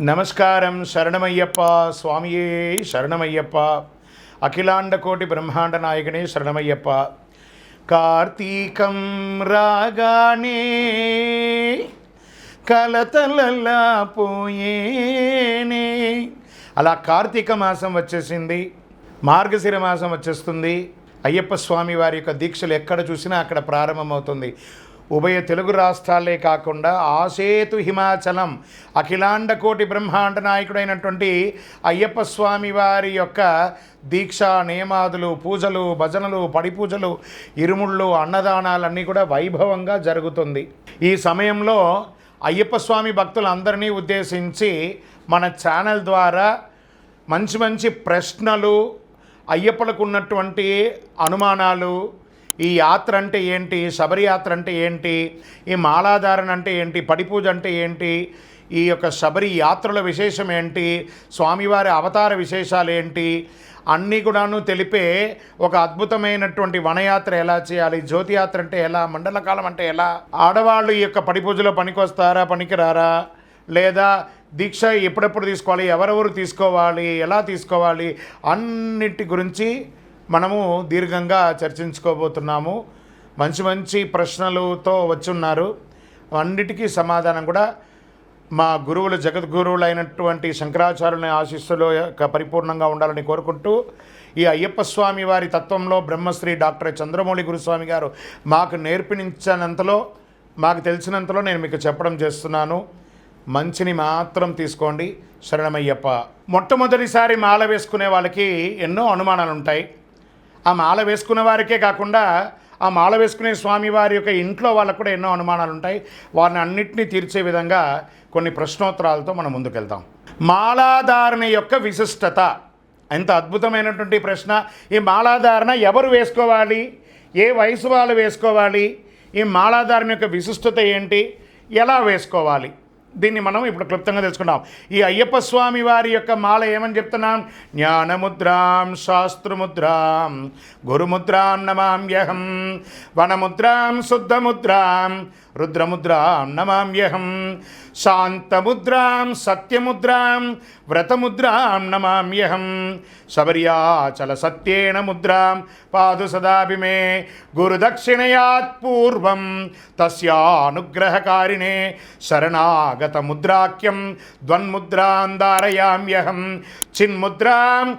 నమస్కారం శరణమయ్యప్ప. స్వామియే శరణమయ్యప్ప. అఖిలాండ కోటి బ్రహ్మాండ నాయకునే శరణమయ్యప్ప. కార్తీకం రాగానే కలతలలా పోయేనే. అలా కార్తీక మాసం వచ్చేసింది. మార్గశిర మాసం వచ్చేస్తుంది. అయ్యప్ప స్వామి వారి యొక్క దీక్షలు ఎక్కడ చూసినా అక్కడ ప్రారంభమవుతుంది. ఉభయ తెలుగు రాష్ట్రాలే కాకుండా ఆసేతు హిమాచలం అఖిలాండ కోటి బ్రహ్మాండ నాయకుడైనటువంటి అయ్యప్ప స్వామి వారి యొక్క దీక్ష నియమాదులు పూజలు భజనలు పడిపూజలు ఇరుముళ్ళు అన్నదానాలన్నీ కూడా వైభవంగా జరుగుతుంది. ఈ సమయంలో అయ్యప్ప స్వామి భక్తులందరినీ ఉద్దేశించి మన ఛానల్ ద్వారా మంచి మంచి ప్రశ్నలు అయ్యప్పలకు ఉన్నటువంటి అనుమానాలు ఈ యాత్ర అంటే ఏంటి? శబరి యాత్ర అంటే ఏంటి? ఈ మాలాధారణ అంటే ఏంటి? పడిపూజ అంటే ఏంటి? ఈ యొక్క శబరి యాత్రల విశేషం ఏంటి? స్వామివారి అవతార విశేషాలు ఏంటి? అన్నీ కూడాను తెలిపే ఒక అద్భుతమైనటువంటి వనయాత్ర ఎలా చేయాలి? జ్యోతియాత్ర అంటే ఎలా? మండలకాలం అంటే ఎలా? ఆడవాళ్ళు ఈ యొక్క పడిపూజలో పనికొస్తారా? పనికిరారా? లేదా దీక్ష ఎప్పుడెప్పుడు తీసుకోవాలి? ఎవరెవరు తీసుకోవాలి? ఎలా తీసుకోవాలి? అన్నిటి గురించి మనము దీర్ఘంగా చర్చించుకోబోతున్నాము. మంచి మంచి ప్రశ్నలతో వచ్చున్నారు. అన్నిటికీ సమాధానం కూడా మా గురువులు జగద్గురువులు అయినటువంటి శంకరాచార్యుని ఆశీస్సులో యొక్క పరిపూర్ణంగా ఉండాలని కోరుకుంటూ ఈ అయ్యప్ప స్వామి వారి తత్వంలో బ్రహ్మశ్రీ డాక్టర్ చంద్రమౌళి గురుస్వామి గారు మాకు నేర్పించినంతలో మాకు తెలిసినంతలో నేను మీకు చెప్పడం చేస్తున్నాను. మంచిని మాత్రం తీసుకోండి. శరణమయ్యప్ప. మొట్టమొదటిసారి మాల వేసుకునే వాళ్ళకి ఎన్నో అనుమానాలు ఉంటాయి ఆ మాల వేసుకున్న వారికే కాకుండా ఆ మాల వేసుకునే స్వామి వారి యొక్క ఇంట్లో వాళ్ళకు కూడా ఎన్నో అనుమానాలు ఉంటాయి. వారిని అన్నింటినీ తీర్చే విధంగా కొన్ని ప్రశ్నోత్తరాలతో మనం ముందుకెళ్తాం మాలాధారణ యొక్క విశిష్టత. ఎంత అద్భుతమైనటువంటి ప్రశ్న. ఈ మాలాధారణ ఎవరు వేసుకోవాలి? ఏ వయసు వాళ్ళు వేసుకోవాలి? ఈ మాలాధారణ యొక్క విశిష్టత ఏంటి? ఎలా వేసుకోవాలి? దీన్ని మనం ఇప్పుడు క్లుప్తంగా తెలుసుకుందాం. ఈ అయ్యప్ప స్వామి వారి యొక్క మాల ఏమని చెప్తున్నాం? జ్ఞానముద్రాం శాస్త్రముద్రాం గురుముద్రాం నమామ్యహం వనముద్రాం శుద్ధముద్రాం రుద్రముద్రాం నమామ్యహం. శాంతముద్రాం సత్యముద్రాం వ్రతముద్రాం నమామ్యహం. శబర్యాచల సత్యేన ముద్రాం పాదు సదాభిమే గురుదక్షిణయాత్ పూర్వం తస్యానుగ్రహకారిణే శరణాగత ముద్రాఖ్యం ద్వన్ముద్రాం దారయామ్యహం చిన్ముద్రాం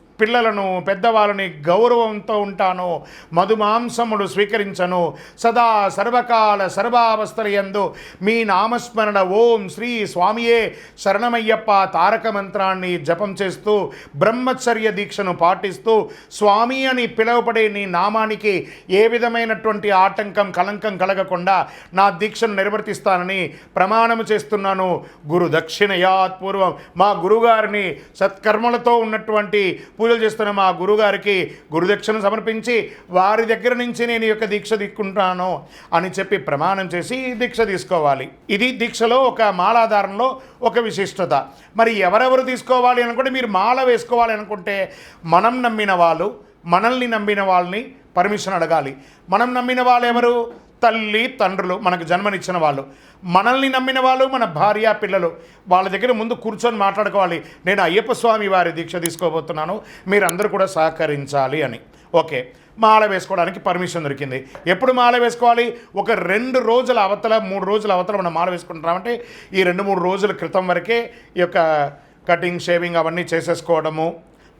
పిల్లలను పెద్దవాళ్ళని గౌరవంతో ఉంటాను మధుమాంసములు స్వీకరించను. సదా సర్వకాల సర్వావస్థల యందు మీ నామస్మరణ ఓం శ్రీ స్వామియే శరణమయ్యప్ప తారక మంత్రాన్ని జపం చేస్తూ బ్రహ్మచర్య దీక్షను పాటిస్తూ స్వామి అని పిలువబడే నీ నామానికి ఏ విధమైనటువంటి ఆటంకం కలంకం కలగకుండా నా దీక్షను నిర్వర్తిస్తానని ప్రమాణము చేస్తున్నాను. గురు దక్షిణయాత్ పూర్వం మా గురుగారిని సత్కర్మలతో ఉన్నటువంటి పూజలు చేస్తున్న మా గురుగారికి గురుదక్షిణ సమర్పించి వారి దగ్గర నుంచి నేను ఈ యొక్క దీక్ష తీసుకుంటాను అని చెప్పి ప్రమాణం చేసి దీక్ష తీసుకోవాలి. ఇది దీక్షలో ఒక మాలాధారంలో ఒక విశిష్టత. మరి ఎవరెవరు తీసుకోవాలి అనుకుంటే మీరు మాల వేసుకోవాలి అనుకుంటే మనం నమ్మిన వాళ్ళు మనల్ని నమ్మిన వాళ్ళని పర్మిషన్ అడగాలి. మనం నమ్మిన వాళ్ళు ఎవరు? తల్లి తండ్రులు మనకు జన్మనిచ్చిన వాళ్ళు. మనల్ని నమ్మిన వాళ్ళు మన భార్య పిల్లలు. వాళ్ళ దగ్గర ముందు కూర్చొని మాట్లాడుకోవాలి. నేను అయ్యప్ప స్వామి వారి దీక్ష తీసుకోబోతున్నాను. మీరందరూ కూడా సహకరించాలి అని. ఓకే. మాల వేసుకోవడానికి పర్మిషన్ దొరికింది. ఎప్పుడు మాల వేసుకోవాలి? ఒక రెండు రోజుల అవతల మూడు రోజుల అవతల మనం మాల వేసుకుంటున్నామంటే ఈ రెండు మూడు రోజుల క్రితం వరకే ఈ యొక్క కటింగ్ షేవింగ్ అవన్నీ చేసేసుకోవడము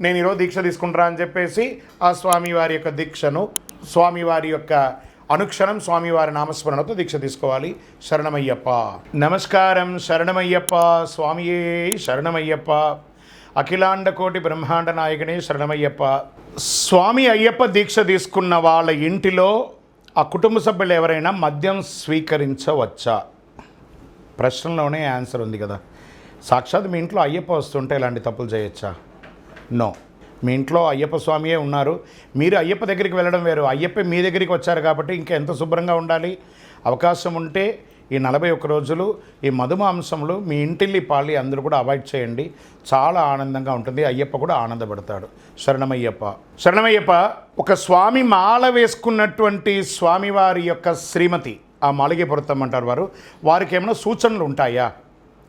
నేను ఈరోజు దీక్ష తీసుకుంటారా అని చెప్పేసి ఆ స్వామివారి యొక్క దీక్షను స్వామివారి యొక్క అనుక్షణం స్వామివారి నామస్మరణతో దీక్ష తీసుకోవాలి. శరణమయ్యప్ప. నమస్కారం శరణమయ్యప్ప. స్వామియే శరణమయ్యప్ప. అఖిలాండ కోటి బ్రహ్మాండ నాయకుని శరణమయ్యప్ప. స్వామి అయ్యప్ప దీక్ష తీసుకున్న వాళ్ళ ఇంటిలో ఆ కుటుంబ సభ్యులు ఎవరైనా మద్యం స్వీకరించవచ్చా? ప్రశ్నలోనే ఆన్సర్ ఉంది కదా. సాక్షాత్ మీ ఇంట్లో అయ్యప్ప వస్తుంటే ఇలాంటి తప్పులు చేయొచ్చా? నో. మీ ఇంట్లో అయ్యప్ప స్వామియే ఉన్నారు. మీరు అయ్యప్ప దగ్గరికి వెళ్ళడం వేరు. అయ్యప్ప మీ దగ్గరికి వచ్చారు కాబట్టి ఇంకా ఎంత శుభ్రంగా ఉండాలి? అవకాశం ఉంటే ఈ నలభై ఒక్క రోజులు ఈ మధుమాంసములు మీ ఇంటిల్లి పాలి అందరూ కూడా అవాయిడ్ చేయండి. చాలా ఆనందంగా ఉంటుంది. అయ్యప్ప కూడా ఆనందపడతాడు. శరణమయ్యప్ప. శరణమయ్యప్ప ఒక స్వామి మాల వేసుకున్నటువంటి స్వామివారి యొక్క శ్రీమతి ఆ మాలిగేపురతం అంటారు వారు. వారికి ఏమైనా సూచనలు ఉంటాయా?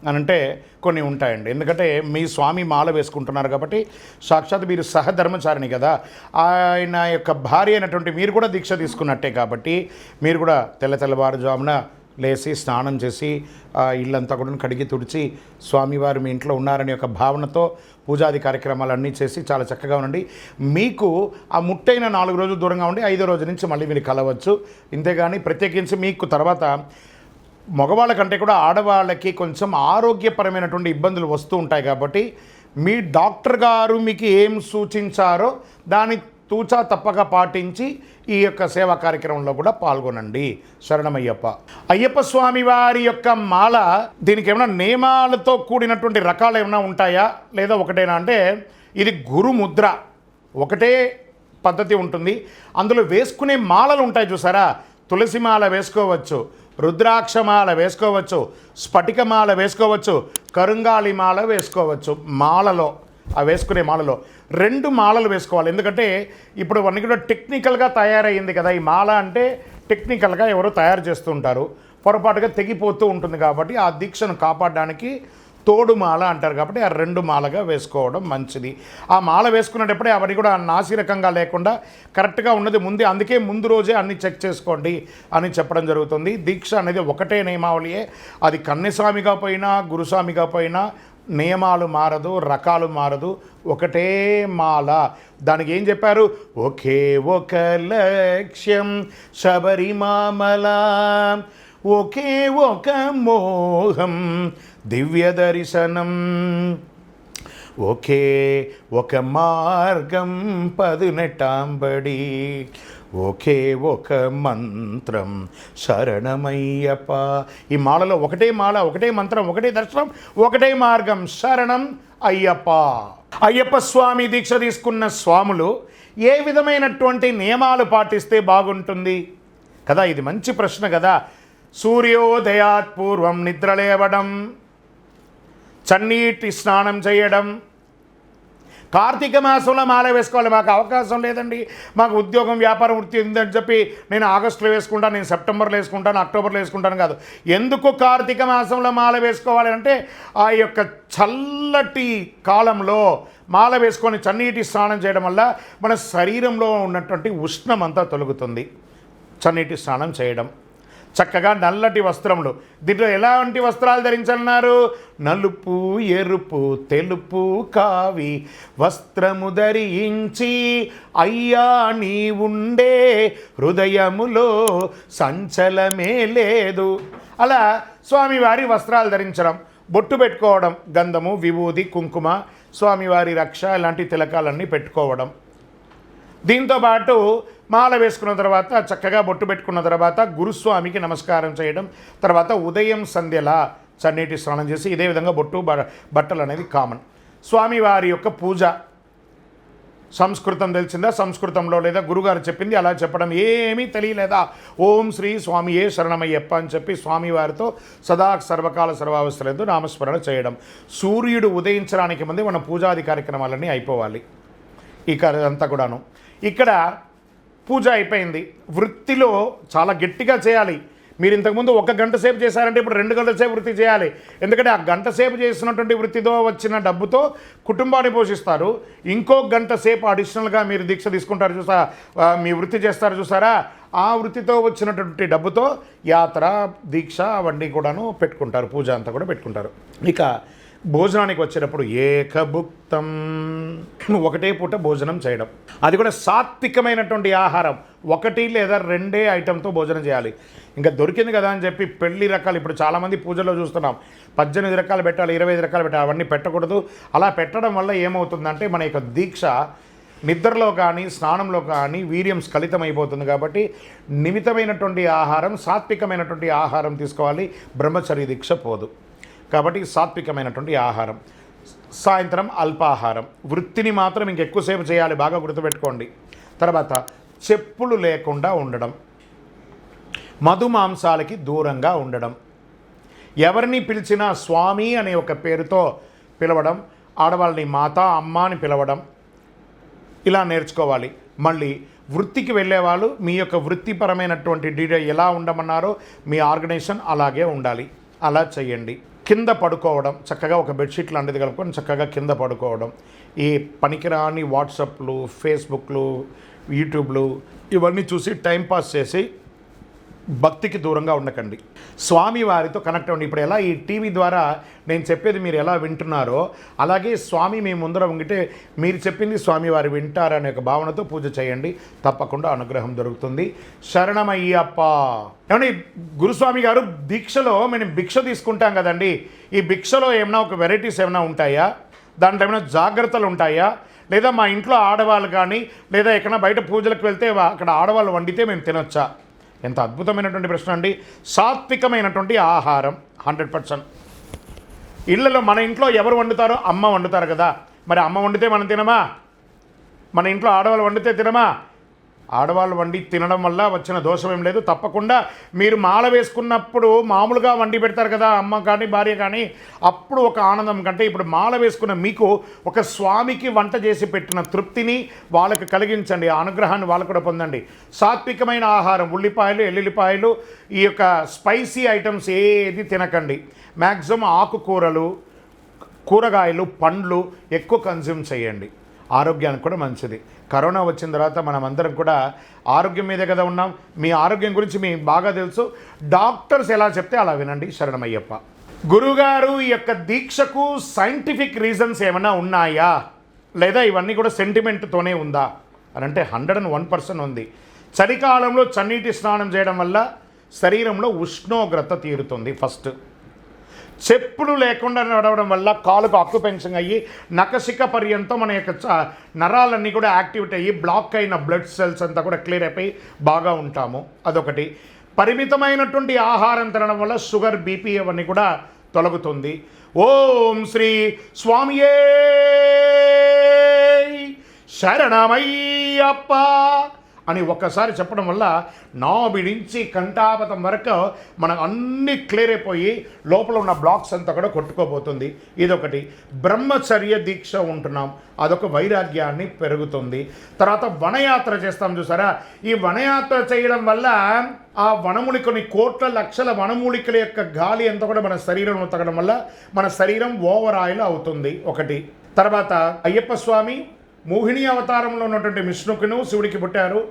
అని అంటే కొన్ని ఉంటాయండి. ఎందుకంటే మీ స్వామి మాల వేసుకుంటున్నారు కాబట్టి సాక్షాత్ మీరు సహధర్మచారిణి కదా. ఆయన యొక్క భార్య అయినటువంటి మీరు కూడా దీక్ష తీసుకున్నట్టే కాబట్టి మీరు కూడా తెల్ల తెల్లవారుజామున లేచి స్నానం చేసి ఆ ఇల్లంతా కూడా కడిగి తుడిచి స్వామివారు మీ ఇంట్లో ఉన్నారనే ఒక భావనతో పూజాది కార్యక్రమాలన్నీ చేసి చాలా చక్కగా ఉండండి. మీకు ఆ ముట్టైన నాలుగు రోజులు దూరంగా ఉండి ఐదో రోజు నుంచి మళ్ళీ మీరు కలవచ్చు. ఇంతేగాని ప్రత్యేకించి మీకు తర్వాత మగవాళ్ళ కంటే కూడా ఆడవాళ్ళకి కొంచెం ఆరోగ్యపరమైనటువంటి ఇబ్బందులు వస్తూ ఉంటాయి కాబట్టి మీ డాక్టర్ గారు మీకు ఏం సూచించారో దాని తూచా తప్పక పాటించి ఈ యొక్క సేవా కార్యక్రమంలో కూడా పాల్గొనండి. శరణమయ్యప్ప. అయ్యప్ప స్వామి వారి యొక్క మాల దీనికి ఏమైనా నియమాలతో కూడినటువంటి రకాలు ఏమైనా ఉంటాయా? లేదా ఒకటేనా అంటే ఇది గురుముద్ర. ఒకటే పద్ధతి ఉంటుంది. అందులో వేసుకునే మాలలు ఉంటాయి చూసారా? తులసి మాల వేసుకోవచ్చు. రుద్రాక్షమాల వేసుకోవచ్చు స్ఫటికమాల వేసుకోవచ్చు కరుంగాళి మాల వేసుకోవచ్చు. మాలలో ఆ వేసుకునే మాలలో రెండు మాలలు వేసుకోవాలి. ఎందుకంటే ఇప్పుడు వన్ కూడా టెక్నికల్గా తయారయ్యింది కదా. ఈ మాల అంటే టెక్నికల్గా ఎవరో తయారు చేస్తుంటారు పొరపాటుగా తెగిపోతూ ఉంటుంది కాబట్టి ఆ దీక్షను కాపాడడానికి తోడు మాల అంటారు కాబట్టి ఆ రెండు మాలగా వేసుకోవడం మంచిది. ఆ మాల వేసుకునేటప్పుడే అవన్నీ కూడా నాసిరకంగా లేకుండా కరెక్ట్గా ఉన్నది ముందే అందుకే ముందు రోజే అన్ని చెక్ చేసుకోండి అని చెప్పడం జరుగుతుంది. దీక్ష అనేది ఒకటే నియమావళియే. అది కన్నెస్వామిగా పోయినా గురుస్వామిగా పోయినా నియమాలు మారదు రకాలు మారదు. ఒకటే మాల. దానికి ఏం చెప్పారు? ఒకే ఒక లక్ష్యం శబరిమామల ఒకే ఒక మోహం దివ్య దర్శనం. ఒకే ఒక మార్గం పదునెటాంబడి ఒకే ఒక మంత్రం శరణమయ్యప్ప. ఈ మాలలో ఒకటే మాల ఒకటే మంత్రం ఒకటే దర్శనం ఒకటే మార్గం శరణం అయ్యప్ప. అయ్యప్ప స్వామి దీక్ష తీసుకున్న స్వాములు ఏ విధమైనటువంటి నియమాలు పాటిస్తే బాగుంటుంది? కదా ఇది మంచి ప్రశ్న కదా. సూర్యోదయాత్ పూర్వం నిద్రలేవడం చన్నీటి స్నానం చేయడం. కార్తీక మాసంలో మాల వేసుకోవాలి. మాకు అవకాశం లేదండి. మాకు ఉద్యోగం వ్యాపారం వృత్తి ఉందని చెప్పి నేను ఆగస్టులో వేసుకుంటాను నేను సెప్టెంబర్లో వేసుకుంటాను అక్టోబర్లో వేసుకుంటాను కాదు. ఎందుకు కార్తీక మాసంలో మాల వేసుకోవాలి అంటే ఆ యొక్క చల్లటి కాలంలో మాల వేసుకొని చన్నీటి స్నానం చేయడం వల్ల మన శరీరంలో ఉన్నటువంటి ఉష్ణం అంతా తొలగుతుంది. చన్నీటి స్నానం చేయడం. చక్కగా నల్లటి వస్త్రములు. దీంట్లో ఎలాంటి వస్త్రాలు ధరించన్నారు నలుపు ఎరుపు తెలుపు కావి వస్త్రము ధరించి అయ్యా నీ ఉండే హృదయములో సంచలమే లేదు. అలా స్వామివారి వస్త్రాలు ధరించడం బొట్టు పెట్టుకోవడం గంధము విభూది కుంకుమ స్వామివారి రక్ష ఇలాంటి తిలకాలన్నీ పెట్టుకోవడం. దీంతో పాటు మాల వేసుకున్న తర్వాత చక్కగా బొట్టు పెట్టుకున్న తర్వాత గురుస్వామికి నమస్కారం చేయడం తర్వాత ఉదయం సంధ్యల చన్నీటి స్నానం చేసి ఇదే విధంగా బొట్టు బ- బట్టలు అనేది కామన్. స్వామివారి యొక్క పూజ. సంస్కృతం తెలిసిందా? సంస్కృతంలో లేదా? గురుగారు చెప్పింది అలా చెప్పడం ఏమీ తెలియలేదా? ఓం శ్రీ స్వామియే శరణమయ్యప్ప అని చెప్పి స్వామివారితో సదా సర్వకాల సర్వావస్థలందు నామస్మరణ చేయడం. సూర్యుడు ఉదయించడానికి ముందే మన పూజాది కార్యక్రమాలన్నీ అయిపోవాలి. ఇక అంతా కూడాను. ఇక్కడ పూజ అయిపోయింది. వృత్తిలో చాలా గట్టిగా చేయాలి. మీరు ఇంతకుముందు ఒక గంట సేపు చేశారంటే ఇప్పుడు రెండు గంటల సేపు వృత్తి చేయాలి. ఎందుకంటే ఆ గంట సేపు చేసినటువంటి వృత్తితో వచ్చిన డబ్బుతో కుటుంబాన్ని పోషిస్తారు. ఇంకో గంట సేపు అడిషనల్గా మీరు దీక్ష తీసుకుంటారు చూసా మీ వృత్తి చేస్తారు చూసారా? ఆ వృత్తితో వచ్చినటువంటి డబ్బుతో యాత్ర దీక్ష అవన్నీ కూడాను పెట్టుకుంటారు. పూజ అంతా కూడా పెట్టుకుంటారు. ఇక భోజనానికి వచ్చేటప్పుడు ఏకభుక్తం ఒకటే పూట భోజనం చేయడం. అది కూడా సాత్వికమైనటువంటి ఆహారం. ఒకటి లేదా రెండే ఐటెంతో భోజనం చేయాలి. ఇంకా దొరికింది కదా అని చెప్పి పెళ్ళి రకాలు ఇప్పుడు చాలామంది పూజల్లో చూస్తున్నాం. పద్దెనిమిది రకాలు పెట్టాలి ఇరవై ఐదు రకాలు పెట్టాలి అవన్నీ పెట్టకూడదు. అలా పెట్టడం వల్ల ఏమవుతుందంటే మన యొక్క దీక్ష నిద్రలో కానీ స్నానంలో కానీ వీర్యం స్ఖలితమైపోతుంది కాబట్టి నిమితమైనటువంటి ఆహారం సాత్వికమైనటువంటి ఆహారం తీసుకోవాలి. బ్రహ్మచర్య దీక్ష పోదు. కాబట్టి సాత్వికమైనటువంటి ఆహారం. సాయంత్రం అల్పాహారం. వృత్తిని మాత్రం ఇంకెక్కువసేపు చేయాలి బాగా గుర్తుపెట్టుకోండి. తర్వాత చెప్పులు లేకుండా ఉండడం. మధు మాంసాలకి దూరంగా ఉండడం. ఎవరిని పిలిచినా స్వామి అనే ఒక పేరుతో పిలవడం. ఆడవాళ్ళని మాత అమ్మ అని పిలవడం. ఇలా నేర్చుకోవాలి. మళ్ళీ వృత్తికి వెళ్ళేవాళ్ళు మీ యొక్క వృత్తిపరమైనటువంటి డీటెయిల్ ఎలా ఉండమన్నారో మీ ఆర్గనైజేషన్ అలాగే ఉండాలి. అలా చేయండి. కింద పడుకోవడం చక్కగా ఒక బెడ్షీట్ లాంటిది కలుపుకొని చక్కగా కింద పడుకోవడం ఈ పనికిరాని వాట్సాప్లు ఫేస్బుక్లు యూట్యూబ్లు ఇవన్నీ చూసి టైంపాస్ చేసి భక్తికి దూరంగా ఉండకండి. స్వామి వారితో కనెక్ట్ అవ్వండి. ఇప్పుడు ఎలా ఈ టీవీ ద్వారా నేను చెప్పేది మీరు ఎలా వింటున్నారో అలాగే స్వామి మీ ముందర ఉంగితే మీరు చెప్పింది స్వామి వారు వింటారనే ఒక భావనతో పూజ చేయండి. తప్పకుండా అనుగ్రహం దొరుకుతుంది. శరణమయ్యప్ప. ఏమండి గురుస్వామి గారు దీక్షలో మేము భిక్ష తీసుకుంటాం కదండి. ఈ భిక్షలో ఏమైనా ఒక వెరైటీస్ ఏమైనా ఉంటాయా? దాంట్లో ఏమైనా జాగ్రత్తలు ఉంటాయా? లేదా మా ఇంట్లో ఆడవాళ్ళు కానీ లేదా ఎక్కడైనా బయట పూజలకు వెళ్తే అక్కడ ఆడవాళ్ళు వండితే మేము తినొచ్చా? ఎంత అద్భుతమైనటువంటి ప్రశ్న అండి. సాత్వికమైనటువంటి ఆహారం హండ్రెడ్ పర్సెంట్. ఇళ్ళలో మన ఇంట్లో ఎవరు వండుతారో అమ్మ వండుతారు కదా. మరి అమ్మ వండితే మనం తినమా? మన ఇంట్లో ఆడవాళ్ళు వండితే తినమా? ఆడవాళ్ళు వండి తినడం వల్ల వచ్చిన దోషం ఏం లేదు. తప్పకుండా మీరు మాల వేసుకున్నప్పుడు మామూలుగా వండి పెడతారు కదా అమ్మ కానీ భార్య కానీ అప్పుడు ఒక ఆనందం. కంటే ఇప్పుడు మాల వేసుకున్న మీకు ఒక స్వామికి వంట చేసి పెట్టిన తృప్తిని వాళ్ళకి కలిగించండి ఆ అనుగ్రహాన్ని వాళ్ళు కూడా పొందండి. సాత్వికమైన ఆహారం ఉల్లిపాయలు ఎల్లుల్లిపాయలు ఈ యొక్క స్పైసీ ఐటమ్స్ ఏది తినకండి. మ్యాక్సిమం ఆకుకూరలు కూరగాయలు పండ్లు ఎక్కువ కన్జ్యూమ్ చేయండి. ఆరోగ్యానికి కూడా మంచిది. కరోనా వచ్చిన తర్వాత మనం అందరం కూడా ఆరోగ్యం మీదే కదా ఉన్నాం. మీ ఆరోగ్యం గురించి మీ బాగా తెలుసు. డాక్టర్స్ ఎలా చెప్తే అలా వినండి. శరణమయ్యప్ప. గురుగారు ఈ యొక్క దీక్షకు సైంటిఫిక్ రీజన్స్ ఏమైనా ఉన్నాయా? లేదా ఇవన్నీ కూడా సెంటిమెంట్తోనే ఉందా? అని అంటే హండ్రెడ్ అండ్ వన్ పర్సెంట్ ఉంది. చలికాలంలో చన్నీటి స్నానం చేయడం వల్ల శరీరంలో ఉష్ణోగ్రత తీరుతుంది ఫస్ట్. చెప్పులు లేకుండా నడవడం వల్ల కాలుకు ఆక్యుపెన్షన్ అయ్యి నకసిక పర్యంతం మన యొక్క నరాలన్నీ కూడా యాక్టివేట్ అయ్యి బ్లాక్ అయిన బ్లడ్ సెల్స్ అంతా కూడా క్లియర్ అయిపోయి బాగా ఉంటాము. అదొకటి. పరిమితమైనటువంటి ఆహారం తినడం వల్ల షుగర్ బీపీ అవన్నీ కూడా తొలగుతుంది. ఓం శ్రీ స్వామియే శరణమయ్యప్ప! అని ఒక్కసారి చెప్పడం వల్ల నాభి నుంచి కంఠాపతం వరకు మనకు అన్ని క్లియర్ అయిపోయి లోపల ఉన్న బ్లాక్స్ అంతా కూడా కొట్టుకోబోతుంది. ఇదొకటి. బ్రహ్మచర్య దీక్ష ఉంటున్నాం. అదొక వైరాగ్యాన్ని పెరుగుతుంది. తర్వాత వనయాత్ర చేస్తాం చూసారా? ఈ వనయాత్ర చేయడం వల్ల ఆ వనమూలికని కోట్ల లక్షల వనమూలికల యొక్క గాలి అంతా కూడా మన శరీరంలో తగ్గడం వల్ల మన శరీరం ఓవర్ ఆయిల్ అవుతుంది. ఒకటి. తర్వాత అయ్యప్ప స్వామి మోహిని అవతారంలో ఉన్నటువంటి విష్ణుకును శివుడికి పుట్టారు.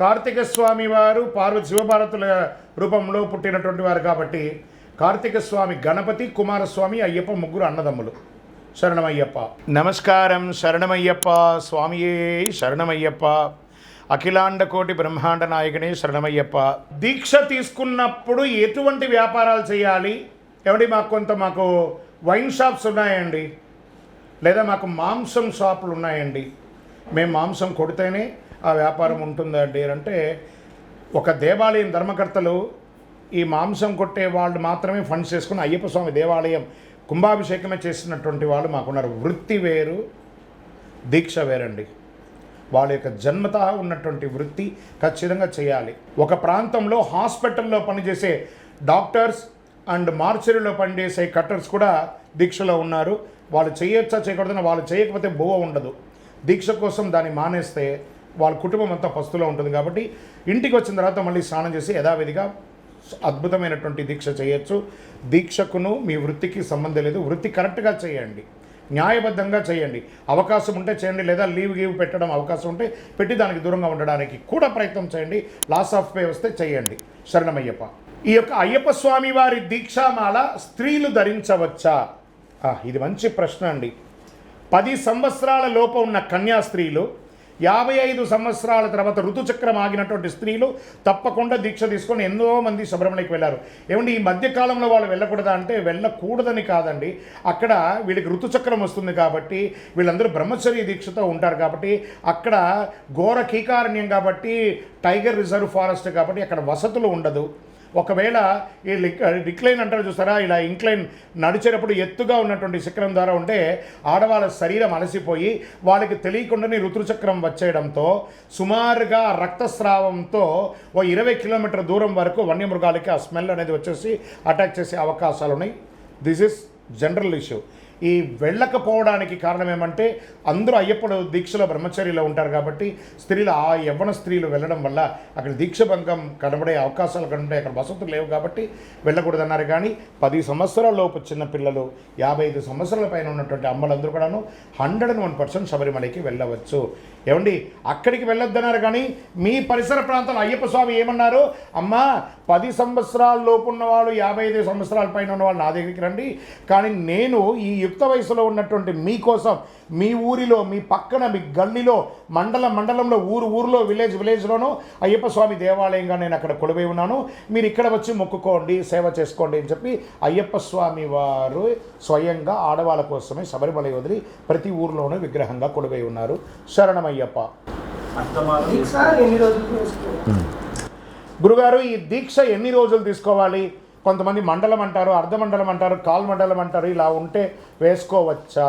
కార్తీక స్వామి వారు పార్వతి శివపార్వతుల రూపంలో పుట్టినటువంటి వారు కాబట్టి కార్తీక స్వామి గణపతి కుమారస్వామి అయ్యప్ప ముగ్గురు అన్నదమ్ములు. శరణమయ్యప్ప. నమస్కారం శరణమయ్యప్ప. స్వామియే శరణమయ్యప్ప. అఖిలాండ కోటి బ్రహ్మాండ నాయకుని శరణమయ్యప్ప. దీక్ష తీసుకున్నప్పుడు ఎటువంటి వ్యాపారాలు చేయాలి? ఏమండి మాకు కొంత మాకు వైన్ షాప్స్ ఉన్నాయండి. లేదా మాకు మాంసం షాపులు ఉన్నాయండి. మేము మాంసం కొడితేనే ఆ వ్యాపారం ఉంటుందండి అంటే ఒక దేవాలయం ధర్మకర్తలు ఈ మాంసం కొట్టే వాళ్ళు మాత్రమే ఫండ్స్ చేసుకుని అయ్యప్ప స్వామి దేవాలయం కుంభాభిషేకమే చేసినటువంటి వాళ్ళు మాకున్నారు. వృత్తి వేరు దీక్ష వేరండి. వాళ్ళ యొక్క జన్మత ఉన్నటువంటి వృత్తి ఖచ్చితంగా చేయాలి. ఒక ప్రాంతంలో హాస్పిటల్లో పనిచేసే డాక్టర్స్ అండ్ మార్చరీలో పనిచేసే కట్టర్స్ కూడా దీక్షలో ఉన్నారు. వాళ్ళు చేయొచ్చా చేయకూడదని వాళ్ళు చేయకపోతే బోవ ఉండదు. దీక్ష కోసం దాన్ని మానేస్తే వాళ్ళ కుటుంబం అంతా పస్తులో ఉంటుంది కాబట్టి ఇంటికి వచ్చిన తర్వాత మళ్ళీ స్నానం చేసి యథావిధిగా అద్భుతమైనటువంటి దీక్ష చేయొచ్చు. దీక్షకును మీ వృత్తికి సంబంధం లేదు. వృత్తి కరెక్ట్గా చేయండి. న్యాయబద్ధంగా చేయండి. అవకాశం ఉంటే చేయండి. లేదా లీవ్ గీవ్ పెట్టడం అవకాశం ఉంటే పెట్టి దానికి దూరంగా ఉండడానికి కూడా ప్రయత్నం చేయండి. లాస్ ఆఫ్ పే వస్తే చేయండి. శరణమయ్యప్ప. ఈ యొక్క అయ్యప్ప స్వామి వారి దీక్షామాల స్త్రీలు ధరించవచ్చా? ఇది మంచి ప్రశ్న అండి. పది సంవత్సరాల లోపు ఉన్న కన్యా స్త్రీలు యాభై ఐదు సంవత్సరాల తర్వాత ఋతుచక్రం ఆగినటువంటి స్త్రీలు తప్పకుండా దీక్ష తీసుకొని ఎంతో మంది శబరిమలకి వెళ్ళారు. ఏమండి ఈ మధ్యకాలంలో వాళ్ళు వెళ్ళకూడదా అంటే వెళ్ళకూడదని కాదండి. అక్కడ వీళ్ళకి ఋతుచక్రం వస్తుంది కాబట్టి వీళ్ళందరూ బ్రహ్మచర్య దీక్షతో ఉంటారు కాబట్టి అక్కడ ఘోర కీకారణ్యం కాబట్టి టైగర్ రిజర్వ్ ఫారెస్ట్ కాబట్టి అక్కడ వసతులు ఉండదు. ఒకవేళ ఈ డిక్లైన్ అంటారు చూసారా? ఇలా ఇంక్లైన్ నడిచేటప్పుడు ఎత్తుగా ఉన్నటువంటి శిఖరం ద్వారా ఉంటే ఆడవాళ్ళ శరీరం అలసిపోయి వాళ్ళకి తెలియకుండానే ఋతుచక్రం వచ్చేయడంతో సుమారుగా రక్తస్రావంతో ఓ ఇరవై కిలోమీటర్ దూరం వరకు వన్యమృగాలకి ఆ స్మెల్ అనేది వచ్చేసి అటాక్ చేసే అవకాశాలు ఉన్నాయి దిస్ ఇస్ జనరల్ ఇష్యూ ఈ వెళ్ళకపోవడానికి కారణం ఏమంటే అందరూ అయ్యప్పుడు దీక్షలో బ్రహ్మచర్యలో ఉంటారు కాబట్టి స్త్రీలు ఆ యవ్వన స్త్రీలు వెళ్ళడం వల్ల అక్కడ దీక్ష భంగం కనబడే అవకాశాలు కనబడే అక్కడ వసతులు లేవు కాబట్టి వెళ్ళకూడదన్నారు. కానీ పది సంవత్సరాల లోపు చిన్న పిల్లలు యాభై ఐదు సంవత్సరాల పైన ఉన్నటువంటి అమ్మలందరూ కూడాను హండ్రెడ్ అండ్ వన్ పర్సెంట్ శబరిమలకి వెళ్ళవచ్చు. ఏమండి అక్కడికి వెళ్ళొద్దన్నారు కానీ మీ పరిసర ప్రాంతంలో అయ్యప్ప స్వామి ఏమన్నారు? అమ్మా పది సంవత్సరాల లోపు ఉన్నవాళ్ళు యాభై ఐదు సంవత్సరాల పైన ఉన్నవాళ్ళు నా దగ్గరికి రండి. కానీ నేను ఈ యుక్త వయసులో ఉన్నటువంటి మీకోసం మీ ఊరిలో మీ పక్కన మీ గల్లీలో మండల మండలంలో ఊరు ఊరిలో విలేజ్ విలేజ్లోనూ అయ్యప్ప స్వామి దేవాలయంగా నేను అక్కడ కొలువై ఉన్నాను. మీరు ఇక్కడ వచ్చి మొక్కుకోండి సేవ చేసుకోండి అని చెప్పి అయ్యప్ప స్వామి వారు స్వయంగా ఆడవాళ్ళ కోసమే శబరిమల వదిలి ప్రతి ఊరిలోనూ విగ్రహంగా కొలువై ఉన్నారు. శరణమై అర్థమాలు దీక్ష ఎన్ని రోజులు చేసుకోవాలి గురుగారు ఈ దీక్ష ఎన్ని రోజులు తీసుకోవాలి? కొంతమంది మండలం అంటారు అర్ధ మండలం అంటారు కాల్ మండలం అంటారు ఇలా ఉంటే వేసుకోవచ్చా?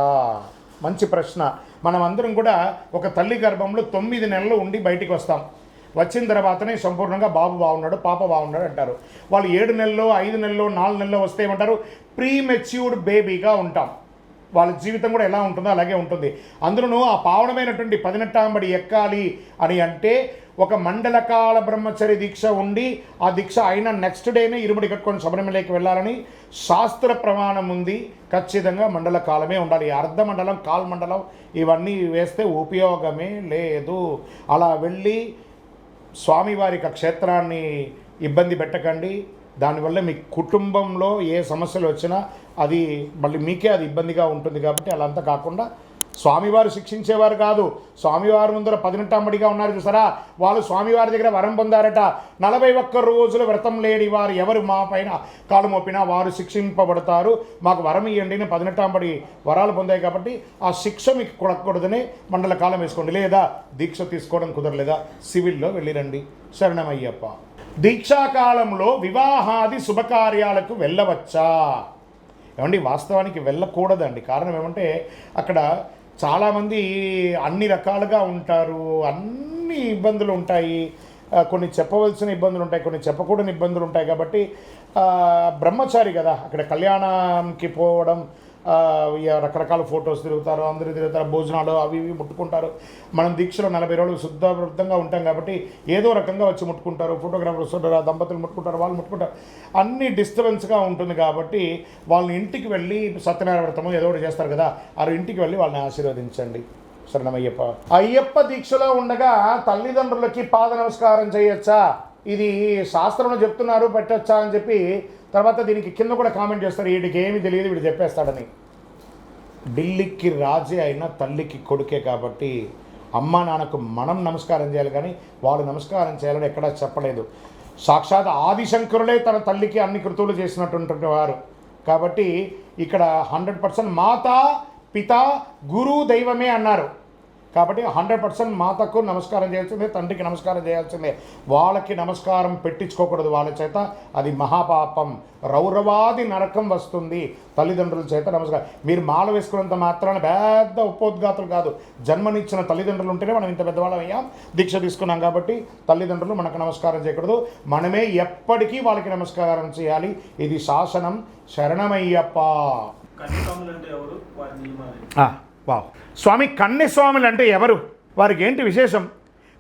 మంచి ప్రశ్న. మనం అందరం కూడా ఒక తల్లి గర్భంలో తొమ్మిది నెలలు ఉండి బయటికి వస్తాం. వచ్చిన తర్వాతనే సంపూర్ణంగా బాబు బాగున్నాడు పాప బాగున్నాడు అంటారు. వాళ్ళు ఏడు నెలల్లో ఐదు నెలల్లో నాలుగు నెలల్లో వస్తే ఏమంటారు? ప్రీ మెచ్యూర్డ్ బేబీగా ఉంటాం. వాళ్ళ జీవితం కూడా ఎలా ఉంటుందో అలాగే ఉంటుంది. అందులోనూ ఆ పావనమైనటువంటి పదినెట్టాంబడి ఎక్కాలి అని అంటే ఒక మండలకాల బ్రహ్మచర్య దీక్ష ఉండి ఆ దీక్ష అయిన నెక్స్ట్ డేనే ఇరుముడి కట్టుకొని శబరిమలకి వెళ్ళాలని శాస్త్ర ప్రమాణం ఉంది. ఖచ్చితంగా మండల కాలమే ఉండాలి అర్ధ మండలం కాల్ మండలం ఇవన్నీ వేస్తే ఉపయోగమే లేదు. అలా వెళ్ళి స్వామివారి యొక్క క్షేత్రాన్ని ఇబ్బంది పెట్టకండి. దానివల్ల మీ కుటుంబంలో ఏ సమస్యలు వచ్చినా అది మళ్ళీ మీకే అది ఇబ్బందిగా ఉంటుంది కాబట్టి అలా అంతా కాకుండా స్వామివారు శిక్షించేవారు కాదు. స్వామివారి ముందర పదినెట్టమ్మడిగా ఉన్నారు చూసారా? వాళ్ళు స్వామివారి దగ్గర వరం పొందారట. నలభై ఒక్క రోజులు వ్రతం లేని వారు ఎవరు మా పైన కాలు మోపినా వారు శిక్షింపబడతారు. మాకు వరం ఇవ్వండి అని పదినెట్టంబడి వరాలు పొందాయి కాబట్టి ఆ శిక్ష మీకు కొడకూడదని మండల కాలం వేసుకోండి. లేదా దీక్ష తీసుకోవడం కుదరలేదా? సివిల్లో వెళ్ళిరండి శరణమయ్యప్ప. దీక్షాకాలంలో వివాహాది శుభకార్యాలకు వెళ్ళవచ్చా? ఏమండి వాస్తవానికి వెళ్ళకూడదండి. కారణం ఏమంటే అక్కడ చాలామంది అన్ని రకాలుగా ఉంటారు. అన్ని ఇబ్బందులు ఉంటాయి. కొన్ని చెప్పవలసిన ఇబ్బందులు ఉంటాయి కొన్ని చెప్పకూడని ఇబ్బందులు ఉంటాయి. కాబట్టి బ్రహ్మచారి కదా అక్కడ కళ్యాణంకి పోవడం రకరకాల ఫొటోస్ తిరుగుతారు అందరూ తిరుగుతారు భోజనాలు అవి ఇవి ముట్టుకుంటారు. మనం దీక్షలో నలభై రోజులు శుద్ధవృద్ధంగా ఉంటాం కాబట్టి ఏదో రకంగా వచ్చి ముట్టుకుంటారు. ఫోటోగ్రాఫర్స్ వస్తుంటారు దంపతులు ముట్టుకుంటారు వాళ్ళు ముట్టుకుంటారు. అన్ని డిస్టర్బెన్స్గా ఉంటుంది కాబట్టి వాళ్ళని ఇంటికి వెళ్ళి సత్యనారాయణ వ్రతము ఏదో ఒకటి చేస్తారు కదా ఆ ఇంటికి వెళ్ళి వాళ్ళని ఆశీర్వదించండి. శరణమయ్యప్ప. అయ్యప్ప దీక్షలో ఉండగా తల్లిదండ్రులకి పాద నమస్కారం చేయొచ్చా? ఇది శాస్త్రంలో చెప్తున్నారు పెట్టొచ్చా అని చెప్పి తర్వాత దీనికి కింద కూడా కామెంట్ చేస్తారు వీడికి ఏమి తెలియదు వీడు చెప్పేస్తాడని. ఢిల్లీకి రాజే అయినా తల్లికి కొడుకే కాబట్టి అమ్మ నాన్నకు మనం నమస్కారం చేయాలి కానీ వాళ్ళు నమస్కారం చేయాలని ఎక్కడా చెప్పలేదు. సాక్షాత్ ఆదిశంకరులే తన తల్లికి అన్ని కృతువులు చేసినటువంటి వారు. కాబట్టి ఇక్కడ హండ్రెడ్ పర్సెంట్ మాత పిత గురు దైవమే అన్నారు. కాబట్టి హండ్రెడ్ పర్సెంట్ మాతకు నమస్కారం చేయాల్సిందే తండ్రికి నమస్కారం చేయాల్సిందే. వాళ్ళకి నమస్కారం పెట్టించుకోకూడదు వాళ్ళ చేత. అది మహాపాపం. రౌరవాది నరకం వస్తుంది తల్లిదండ్రుల చేత నమస్కారం. మీరు మాల వేసుకున్నంత మాత్రాన పెద్ద ఉపోద్ఘాతులు కాదు. జన్మనిచ్చిన తల్లిదండ్రులు ఉంటేనే మనం ఇంత పెద్దవాళ్ళం అయ్యాం. దీక్ష తీసుకున్నాం కాబట్టి తల్లిదండ్రులు మనకు నమస్కారం చేయకూడదు. మనమే ఎప్పటికీ వాళ్ళకి నమస్కారం చేయాలి. ఇది శాసనం. శరణమయ్యప్ప. వావ్. స్వామి కన్నెస్వాములు అంటే ఎవరు? వారికి ఏంటి విశేషం?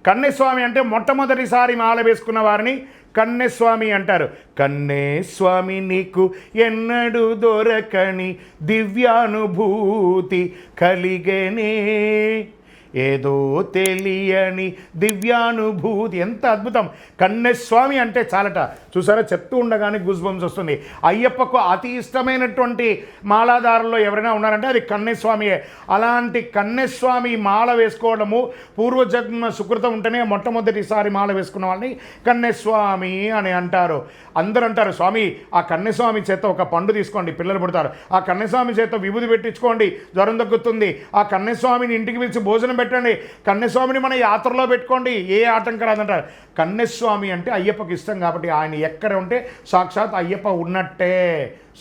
కన్నెస్వామి అంటే మొట్టమొదటిసారి మాల వేసుకున్న వారిని కన్నెస్వామి అంటారు. కన్నెస్వామి నీకు ఎన్నడు దొరకని దివ్యానుభూతి కలిగనే. ఏదో తెలియని దివ్యానుభూతి. ఎంత అద్భుతం. కన్నెస్వామి అంటే చాలట. చూసారా? చెప్తూ ఉండగానే గుజ్బంస్ వస్తుంది. అయ్యప్పకు అతి ఇష్టమైనటువంటి మాలాదారుల్లో ఎవరైనా ఉన్నారంటే అది కన్నెస్వామియే. అలాంటి కన్నెస్వామి మాల వేసుకోవడము పూర్వజన్మ సుకృతం ఉంటేనే మొట్టమొదటిసారి మాల వేసుకున్న వాళ్ళని కన్నెస్వామి అని అంటారు. అందరూ అంటారు స్వామి ఆ కన్నెస్వామి చేత ఒక పండు తీసుకోండి పిల్లలు పుడతారు. ఆ కన్నెస్వామి చేత విభూది పెట్టించుకోండి జ్వరం తగ్గుతుంది. ఆ కన్నెస్వామిని ఇంటికి పిలిచి భోజనం పెట్టండి. కన్నెస్వామిని మన యాత్రలో పెట్టుకోండి. ఏ ఆటంకం రాదంటారు. కన్నెస్వామి అంటే అయ్యప్పకి ఇష్టం కాబట్టి ఆయన ఎక్కడ ఉంటే సాక్షాత్ అయ్యప్ప ఉన్నట్టే.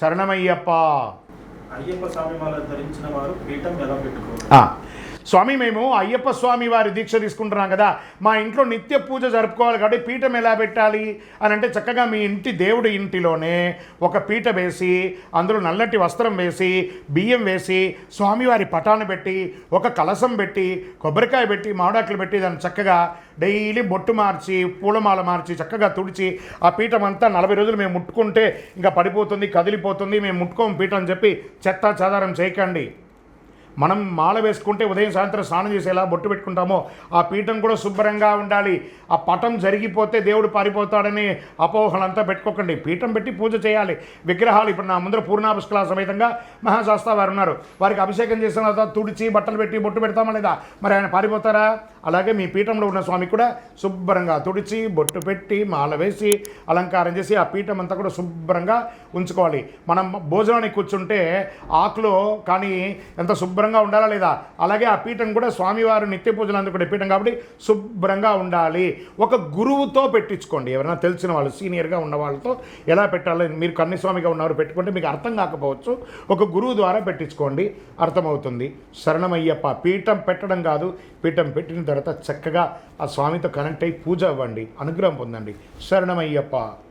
శరణమయ్యప్ప. అయ్యప్ప స్వామి ధరించిన వారు పీఠం ఎలా పెట్టుకోవాలి స్వామి మేము అయ్యప్ప స్వామి వారి దీక్ష తీసుకుంటున్నాం కదా. మా ఇంట్లో నిత్య పూజ జరుపుకోవాలి కాబట్టి పీఠం ఎలా పెట్టాలి అని అంటే చక్కగా మీ ఇంటి దేవుడి ఇంటిలోనే ఒక పీట వేసి అందులో నల్లటి వస్త్రం వేసి బియ్యం వేసి స్వామివారి పటాన్ని పెట్టి ఒక కలసం పెట్టి కొబ్బరికాయ పెట్టి మామిడాకులు పెట్టి దాన్ని చక్కగా డైలీ బొట్టు మార్చి పూలమాల మార్చి చక్కగా తుడిచి ఆ పీఠం అంతా నలభై రోజులు మేము ముట్టుకుంటే ఇంకా పడిపోతుంది కదిలిపోతుంది మేము ముట్టుకోము పీఠం అని చెప్పి చెత్త చెదారం చేయకండి. మనం మాల వేసుకుంటే ఉదయం సాయంత్రం స్నానం చేసి ఎలా బొట్టు పెట్టుకుంటామో ఆ పీఠం కూడా శుభ్రంగా ఉండాలి. ఆ పటం జరిగిపోతే దేవుడు పారిపోతాడని అపోహలంతా పెట్టుకోకండి. పీఠం పెట్టి పూజ చేయాలి. విగ్రహాలు ఇప్పుడు నా ముందర పూర్ణాపుష్కల సమేతంగా మహాశాస్త్ర వారు ఉన్నారు. వారికి అభిషేకం చేసిన తర్వాత తుడిచి బట్టలు పెట్టి బొట్టు పెడతామా లేదా? మరి ఆయన పారిపోతారా? అలాగే మీ పీఠంలో ఉన్న స్వామి కూడా శుభ్రంగా తుడిచి బొట్టు పెట్టి మాల వేసి అలంకారం చేసి ఆ పీఠం అంతా కూడా శుభ్రంగా ఉంచుకోవాలి. మనం భోజనానికి కూర్చుంటే ఆకులో కానీ ఎంత శుభ్రంగా ఉండాలా లేదా? అలాగే ఆ పీఠం కూడా స్వామివారు నిత్య పూజలు అందుకునే పీఠం కాబట్టి శుభ్రంగా ఉండాలి. ఒక గురువుతో పెట్టించుకోండి. ఎవరైనా తెలిసిన వాళ్ళు సీనియర్గా ఉన్న వాళ్ళతో ఎలా పెట్టాలో మీరు కన్యస్వామిగా ఉన్నవారు పెట్టుకుంటే మీకు అర్థం కాకపోవచ్చు. ఒక గురువు ద్వారా పెట్టించుకోండి. అర్థమవుతుంది. శరణమయ్యప్ప పీఠం పెట్టడం కాదు. పీఠం పెట్టిన తర్వాత చక్కగా ఆ స్వామితో కనెక్ట్ అయ్యి పూజ అవ్వండి. అనుగ్రహం పొందండి. శరణమయ్యప్ప.